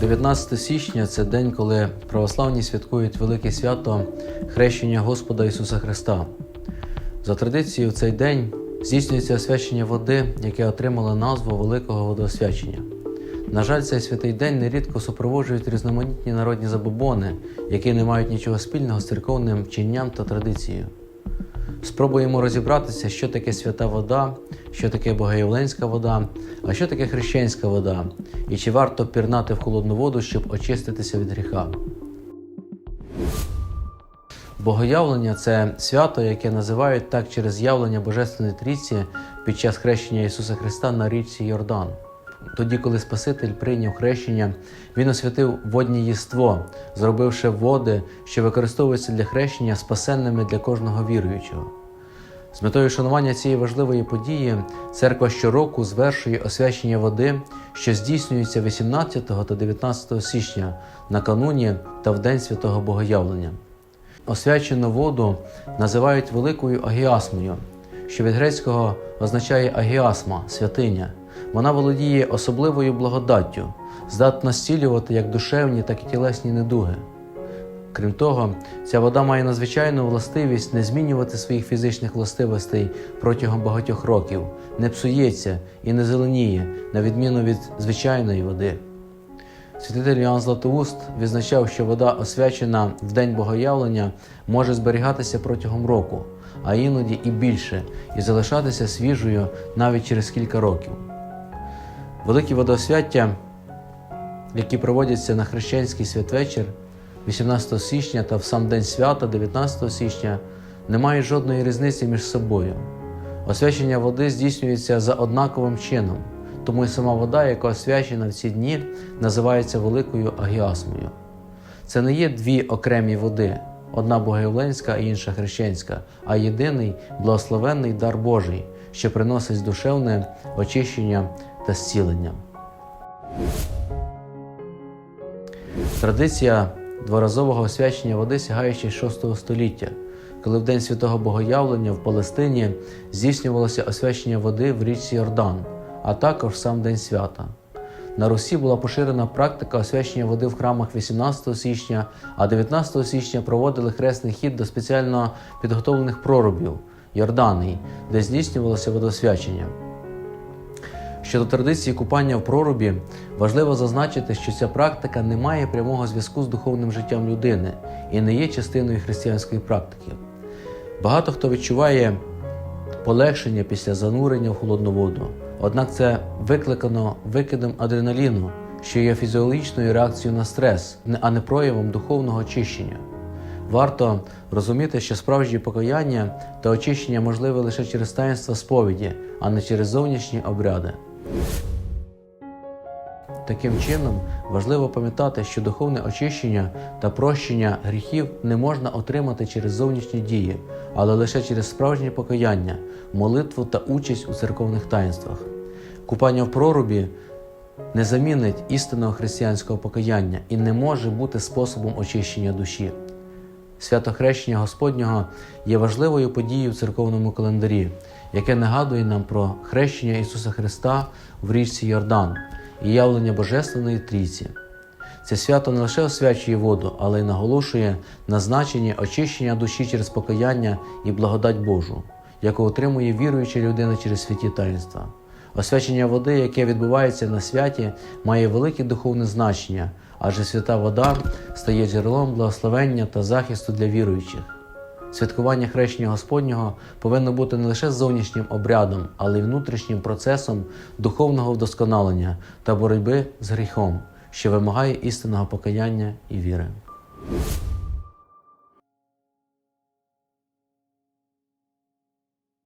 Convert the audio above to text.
19 січня це день, коли православні святкують велике свято хрещення Господа Ісуса Христа. За традицією, в цей день здійснюється освячення води, яке отримало назву Великого водоосвячення. На жаль, цей святий день нерідко супроводжують різноманітні народні забобони, які не мають нічого спільного з церковним вченням та традицією. Спробуємо розібратися, що таке свята вода, що таке богоявленська вода, а що таке хрещенська вода, і чи варто пірнати в холодну воду, щоб очиститися від гріха. Богоявлення це свято, яке називають так через явлення Божественної Трійці під час хрещення Ісуса Христа на річці Йордан. Тоді, коли Спаситель прийняв хрещення, Він освятив водні єство, зробивши води, що використовуються для хрещення, спасенними для кожного віруючого. З метою шанування цієї важливої події церква щороку звершує освячення води, що здійснюється 18 та 19 січня накануні та в день святого Богоявлення. Освячену воду називають великою агіасмою, що від грецького означає агіасма святиня. Вона володіє особливою благодаттю, здатна зцілювати як душевні, так і тілесні недуги. Крім того, ця вода має надзвичайну властивість не змінювати своїх фізичних властивостей протягом багатьох років, не псується і не зеленіє, на відміну від звичайної води. Святитель Іоанн Златоуст відзначав, що вода, освячена в день богоявлення, може зберігатися протягом року, а іноді і більше, і залишатися свіжою навіть через кілька років. Великі водосвяття, які проводяться на хрещенський святвечір 18 січня та в сам день свята, 19 січня, не мають жодної різниці між собою. Освячення води здійснюється за однаковим чином, тому і сама вода, яка освячена в ці дні, називається великою агіасмою. Це не є дві окремі води, одна богоявленська, а інша хрещенська, а єдиний благословенний дар Божий, що приносить душевне очищення та зцілення. Традиція дворазового освячення води сягає ще й 6 століття, коли в день святого Богоявлення в Палестині здійснювалося освячення води в річці Йордан, а також сам День свята. На Русі була поширена практика освячення води в храмах 18 січня, а 19 січня проводили хресний хід до спеціально підготовлених проробів Йорданій, де здійснювалося водосвячення. Щодо традиції купання в прорубі, важливо зазначити, що ця практика не має прямого зв'язку з духовним життям людини і не є частиною християнської практики. Багато хто відчуває полегшення після занурення в холодну воду, однак це викликано викидом адреналіну, що є фізіологічною реакцією на стрес, а не проявом духовного очищення. Варто розуміти, що справжнє покаяння та очищення можливе лише через таїнство сповіді, а не через зовнішні обряди. Таким чином, важливо пам'ятати, що духовне очищення та прощення гріхів не можна отримати через зовнішні дії, але лише через справжнє покаяння, молитву та участь у церковних таїнствах. Купання в прорубі не замінить істинного християнського покаяння і не може бути способом очищення душі. Свято Хрещення Господнього є важливою подією в церковному календарі, яке нагадує нам про хрещення Ісуса Христа в річці Йордан і явлення Божественної Трійці. Це свято не лише освячує воду, але й наголошує на значенні очищення душі через покаяння і благодать Божу, яку отримує віруюча людина через святі таїнства. Освячення води, яке відбувається на святі, має велике духовне значення, адже свята вода стає джерелом благословення та захисту для віруючих. Святкування хрещення Господнього повинно бути не лише зовнішнім обрядом, але й внутрішнім процесом духовного вдосконалення та боротьби з гріхом, що вимагає істинного покаяння і віри.